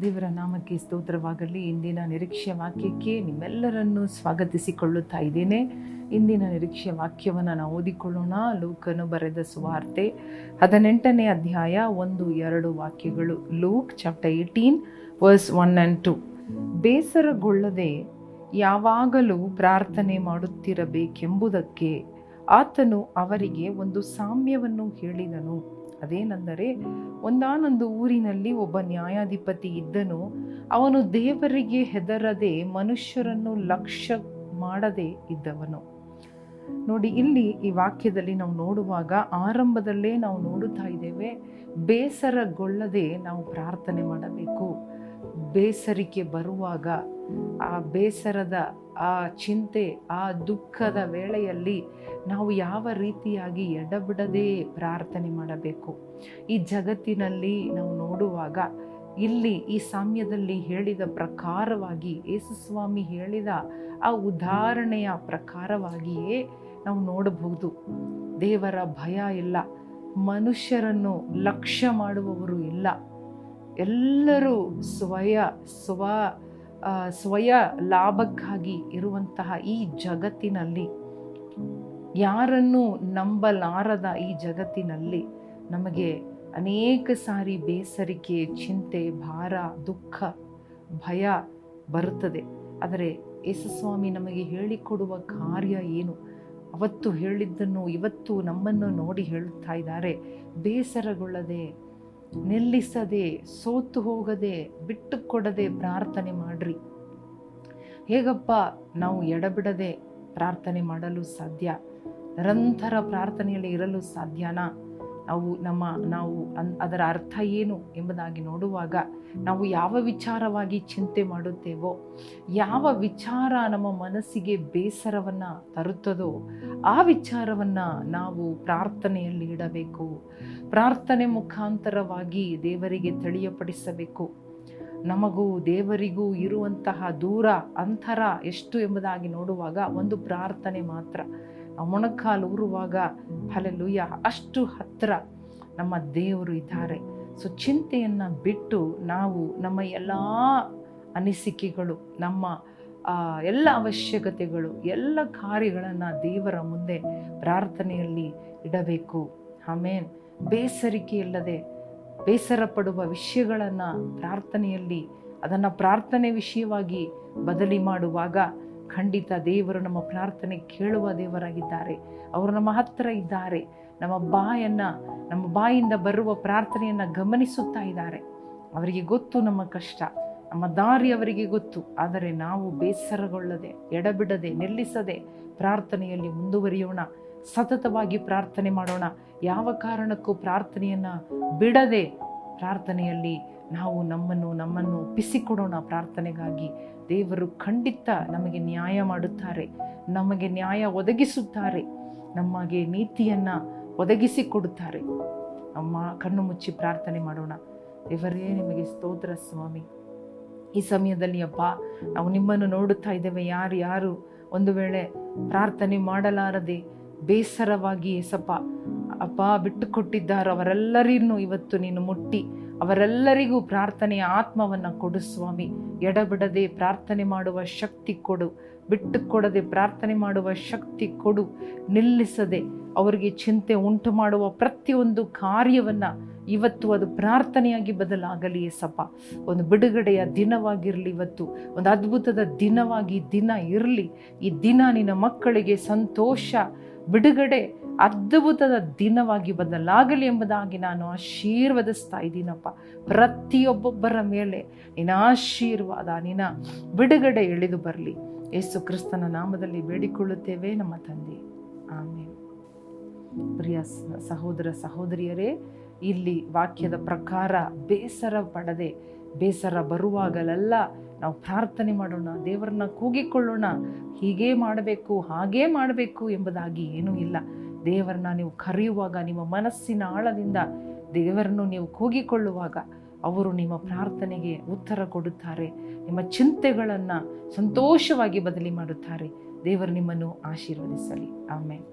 ದೇವರ ನಾಮಕ್ಕೆ ಸ್ತೋತ್ರವಾಗಲಿ. ಇಂದಿನ ನಿರೀಕ್ಷೆ ವಾಕ್ಯಕ್ಕೆ ನಿಮ್ಮೆಲ್ಲರನ್ನು ಸ್ವಾಗತಿಸಿಕೊಳ್ಳುತ್ತಾ ಇದ್ದೇನೆ. ಇಂದಿನ ನಿರೀಕ್ಷೆ ವಾಕ್ಯವನ್ನು ನಾವು ಓದಿಕೊಳ್ಳೋಣ. ಲೂಕನು ಬರೆದ ಸುವಾರ್ತೆ ಹದಿನೆಂಟನೇ ಅಧ್ಯಾಯ ಒಂದು ಎರಡು ವಾಕ್ಯಗಳು. Luke chapter eighteen verse one and two. ಬೇಸರಗೊಳ್ಳದೆ ಯಾವಾಗಲೂ ಪ್ರಾರ್ಥನೆ ಮಾಡುತ್ತಿರಬೇಕೆಂಬುದಕ್ಕೆ ಆತನು ಅವರಿಗೆ ಒಂದು ಸಾಮ್ಯವನ್ನು ಹೇಳಿದನು. ಅದೇನೆಂದರೆ ಒಂದಾನೊಂದು ಊರಿನಲ್ಲಿ ಒಬ್ಬ ನ್ಯಾಯಾಧಿಪತಿ ಇದ್ದನು. ಅವನು ದೇವರಿಗೆ ಹೆದರದೆ ಮನುಷ್ಯರನ್ನು ಲಕ್ಷ್ಯ ಮಾಡದೆ ಇದ್ದವನು. ನೋಡಿ, ಇಲ್ಲಿ ಈ ವಾಕ್ಯದಲ್ಲಿ ನಾವು ನೋಡುವಾಗ ಆರಂಭದಲ್ಲೇ ನಾವು ನೋಡುತ್ತಾ ಇದ್ದೇವೆ, ಬೇಸರಗೊಳ್ಳದೆ ನಾವು ಪ್ರಾರ್ಥನೆ ಮಾಡಬೇಕು. ಬೇಸರಿಕೆ ಬರುವಾಗ ಆ ಬೇಸರದ, ಆ ಚಿಂತೆ, ಆ ದುಃಖದ ವೇಳೆಯಲ್ಲಿ ನಾವು ಯಾವ ರೀತಿಯಾಗಿ ಎಡಬಿಡದೆ ಪ್ರಾರ್ಥನೆ ಮಾಡಬೇಕು? ಈ ಜಗತ್ತಿನಲ್ಲಿ ನಾವು ನೋಡುವಾಗ ಇಲ್ಲಿ ಈ ಸಾಮ್ಯದಲ್ಲಿ ಹೇಳಿದ ಪ್ರಕಾರವಾಗಿ ಯೇಸುಸ್ವಾಮಿ ಹೇಳಿದ ಆ ಉದಾಹರಣೆಯ ಪ್ರಕಾರವಾಗಿಯೇ ನಾವು ನೋಡಬಹುದು. ದೇವರ ಭಯ ಇಲ್ಲ, ಮನುಷ್ಯರನ್ನು ಲಕ್ಷ್ಯ ಮಾಡುವವರು ಇಲ್ಲ. ಎಲ್ಲರೂ ಸ್ವಯ, ಸ್ವ ಸ್ವಯ ಲಾಭಕ್ಕಾಗಿ ಇರುವಂತಹ ಈ ಜಗತ್ತಿನಲ್ಲಿ, ಯಾರನ್ನು ನಂಬಲಾರದ ಈ ಜಗತ್ತಿನಲ್ಲಿ ನಮಗೆ ಅನೇಕ ಸಾರಿ ಬೇಸರಿಕೆ, ಚಿಂತೆ, ಭಾರ, ದುಃಖ, ಭಯ ಬರುತ್ತದೆ. ಆದರೆ ಯೇಸುಸ್ವಾಮಿ ನಮಗೆ ಹೇಳಿಕೊಡುವ ಕಾರ್ಯ ಏನು? ಅವತ್ತು ಹೇಳಿದ್ದನ್ನು, ಇವತ್ತು ನಮ್ಮನ್ನು ನೋಡಿ ಹೇಳುತ್ತಾ ಇದ್ದಾರೆ. ಬೇಸರಗೊಳ್ಳದೆ ನಿಲ್ಲಿಸದೆ, ಸೋತು ಹೋಗದೆ ಬಿಟ್ಟು ಕೊಡದೆ ಪ್ರಾರ್ಥನೆ ಮಾಡ್ರಿ. ಹೇಗಪ್ಪ ನಾವು ಎಡಬಿಡದೆ ಪ್ರಾರ್ಥನೆ ಮಾಡಲು ಸಾಧ್ಯ? ನಿರಂತರ ಪ್ರಾರ್ಥನೆಯಲ್ಲಿ ಇರಲು ಸಾಧ್ಯನಾ? ನಾವು ನಮ್ಮ, ನಾವು ಅದರ ಅರ್ಥ ಏನು ಎಂಬುದಾಗಿ ನೋಡುವಾಗ ನಾವು ಯಾವ ವಿಚಾರವಾಗಿ ಚಿಂತೆ ಮಾಡುತ್ತೇವೋ, ಯಾವ ವಿಚಾರ ನಮ್ಮ ಮನಸ್ಸಿಗೆ ಬೇಸರವನ್ನು ತರುತ್ತದೋ, ಆ ವಿಚಾರವನ್ನು ನಾವು ಪ್ರಾರ್ಥನೆಯಲ್ಲಿ ಇಡಬೇಕು. ಪ್ರಾರ್ಥನೆ ಮುಖಾಂತರವಾಗಿ ದೇವರಿಗೆ ತಿಳಿಯಪಡಿಸಬೇಕು. ನಮಗೂ ದೇವರಿಗೂ ಇರುವಂತಹ ದೂರ, ಅಂತರ ಎಷ್ಟು ಎಂಬುದಾಗಿ ನೋಡುವಾಗ ಒಂದು ಪ್ರಾರ್ಥನೆ ಮಾತ್ರ. ಮೊಣಕಾಲು ಊರುವಾಗ ಹಲಲುಯ್ಯ ಅಷ್ಟು ಹತ್ತಿರ ನಮ್ಮ ದೇವರು ಇದ್ದಾರೆ. ಸೊ ಚಿಂತೆಯನ್ನು ಬಿಟ್ಟು ನಾವು ನಮ್ಮ ಎಲ್ಲ ಅನಿಸಿಕೆಗಳು, ನಮ್ಮ ಎಲ್ಲ ಅವಶ್ಯಕತೆಗಳು, ಎಲ್ಲ ಕಾರ್ಯಗಳನ್ನು ದೇವರ ಮುಂದೆ ಪ್ರಾರ್ಥನೆಯಲ್ಲಿ ಇಡಬೇಕು. ಆಮೇನ್. ಬೇಸರಿಕೆ ಇಲ್ಲದೆ ಬೇಸರ ಪಡುವ ವಿಷಯಗಳನ್ನು ಪ್ರಾರ್ಥನೆಯಲ್ಲಿ, ಅದನ್ನು ಪ್ರಾರ್ಥನೆ ವಿಷಯವಾಗಿ ಬದಲಿ ಮಾಡುವಾಗ ಖಂಡಿತ ದೇವರು ನಮ್ಮ ಪ್ರಾರ್ಥನೆ ಕೇಳುವ ದೇವರಾಗಿದ್ದಾರೆ. ಅವರು ನಮ್ಮ ಹತ್ತಿರ ಇದ್ದಾರೆ. ನಮ್ಮ ಬಾಯನ್ನು, ನಮ್ಮ ಬಾಯಿಂದ ಬರುವ ಪ್ರಾರ್ಥನೆಯನ್ನು ಗಮನಿಸುತ್ತಾ ಇದ್ದಾರೆ. ಅವರಿಗೆ ಗೊತ್ತು ನಮ್ಮ ಕಷ್ಟ. ನಮ್ಮ ದಾರಿ ಅವರಿಗೆ ಗೊತ್ತು. ಆದರೆ ನಾವು ಬೇಸರಗೊಳ್ಳದೆ, ಎಡಬಿಡದೆ, ನಿಲ್ಲಿಸದೆ ಪ್ರಾರ್ಥನೆಯಲ್ಲಿ ಮುಂದುವರಿಯೋಣ. ಸತತವಾಗಿ ಪ್ರಾರ್ಥನೆ ಮಾಡೋಣ. ಯಾವ ಕಾರಣಕ್ಕೂ ಪ್ರಾರ್ಥನೆಯನ್ನು ಬಿಡದೆ ಪ್ರಾರ್ಥನೆಯಲ್ಲಿ ನಾವು ನಮ್ಮನ್ನು ನಮ್ಮನ್ನು ಒಪ್ಪಿಸಿಕೊಡೋಣ ಪ್ರಾರ್ಥನೆಗಾಗಿ. ದೇವರು ಖಂಡಿತ ನಮಗೆ ನ್ಯಾಯ ಮಾಡುತ್ತಾರೆ, ನಮಗೆ ನ್ಯಾಯ ಒದಗಿಸುತ್ತಾರೆ, ನಮಗೆ ನೀತಿಯನ್ನು ಒದಗಿಸಿಕೊಡುತ್ತಾರೆ. ನಮ್ಮ ಕಣ್ಣು ಮುಚ್ಚಿ ಪ್ರಾರ್ಥನೆ ಮಾಡೋಣ. ದೇವರೇ, ನಿಮಗೆ ಸ್ತೋತ್ರ ಸ್ವಾಮಿ. ಈ ಸಮಯದಲ್ಲಿ ಅಪ್ಪ, ನಾವು ನಿಮ್ಮನ್ನು ನೋಡುತ್ತಾ ಇದ್ದೇವೆ. ಯಾರು ಯಾರು ಒಂದು ವೇಳೆ ಪ್ರಾರ್ಥನೆ ಮಾಡಲಾರದೆ ಬೇಸರವಾಗಿ ಎಸಪ್ಪ ಅಪ್ಪ ಬಿಟ್ಟು ಕೊಟ್ಟಿದ್ದಾರೋ ಇವತ್ತು ನೀನು ಮುಟ್ಟಿ ಅವರೆಲ್ಲರಿಗೂ ಪ್ರಾರ್ಥನೆಯ ಆತ್ಮವನ್ನು ಕೊಡು ಸ್ವಾಮಿ. ಎಡಬಿಡದೆ ಪ್ರಾರ್ಥನೆ ಮಾಡುವ ಶಕ್ತಿ ಕೊಡು. ಬಿಟ್ಟು ಕೊಡದೆ ಪ್ರಾರ್ಥನೆ ಮಾಡುವ ಶಕ್ತಿ ಕೊಡು. ನಿಲ್ಲಿಸದೆ ಅವರಿಗೆ ಚಿಂತೆ ಉಂಟು ಮಾಡುವ ಪ್ರತಿಯೊಂದು ಕಾರ್ಯವನ್ನು ಇವತ್ತು ಅದು ಪ್ರಾರ್ಥನೆಯಾಗಿ ಬದಲಾಗಲಿ ಸಪ ಒಂದು ಬಿಡುಗಡೆಯ ದಿನವಾಗಿರಲಿ ಇವತ್ತು. ಒಂದು ಅದ್ಭುತದ ದಿನವಾಗಿ ದಿನ ಇರಲಿ. ಈ ದಿನ ನಿನ್ನ ಮಕ್ಕಳಿಗೆ ಸಂತೋಷ, ಬಿಡುಗಡೆ ಅದ್ಭುತದ ದಿನವಾಗಿ ಬದಲಾಗಲಿ ಎಂಬುದಾಗಿ ನಾನು ಆಶೀರ್ವದಿಸ್ತಾ ಇದ್ದೀನಪ್ಪ. ಪ್ರತಿಯೊಬ್ಬೊಬ್ಬರ ಮೇಲೆ ನಿನ್ನ ಆಶೀರ್ವಾದ, ನಿನ್ನ ಬಿಡುಗಡೆ ಎಳೆದು ಬರಲಿ. ಯೇಸು ಕ್ರಿಸ್ತನ ನಾಮದಲ್ಲಿ ಬೇಡಿಕೊಳ್ಳುತ್ತೇವೆ ನಮ್ಮ ತಂದೆ. ಆಮೇಲೆ ಪ್ರಿಯ ಸಹೋದರ, ಸಹೋದರಿಯರೇ, ಇಲ್ಲಿ ವಾಕ್ಯದ ಪ್ರಕಾರ ಬೇಸರ ಪಡದೆ, ಬೇಸರ ಬರುವಾಗಲೆಲ್ಲ ನಾವು ಪ್ರಾರ್ಥನೆ ಮಾಡೋಣ, ದೇವರನ್ನ ಕೂಗಿಕೊಳ್ಳೋಣ. ಹೀಗೇ ಮಾಡಬೇಕು, ಹಾಗೇ ಮಾಡಬೇಕು ಎಂಬುದಾಗಿ ಏನೂ ಇಲ್ಲ. ದೇವರನ್ನ ನೀವು ಕರೆಯುವಾಗ, ನಿಮ್ಮ ಮನಸ್ಸಿನ ಆಳದಿಂದ ದೇವರನ್ನು ನೀವು ಕೂಗಿಕೊಳ್ಳುವಾಗ ಅವರು ನಿಮ್ಮ ಪ್ರಾರ್ಥನೆಗೆ ಉತ್ತರ ಕೊಡುತ್ತಾರೆ, ನಿಮ್ಮ ಚಿಂತೆಗಳನ್ನು ಸಂತೋಷವಾಗಿ ಬದಲಿ ಮಾಡುತ್ತಾರೆ. ದೇವರು ನಿಮ್ಮನ್ನು ಆಶೀರ್ವದಿಸಲಿ. ಆಮೇಲೆ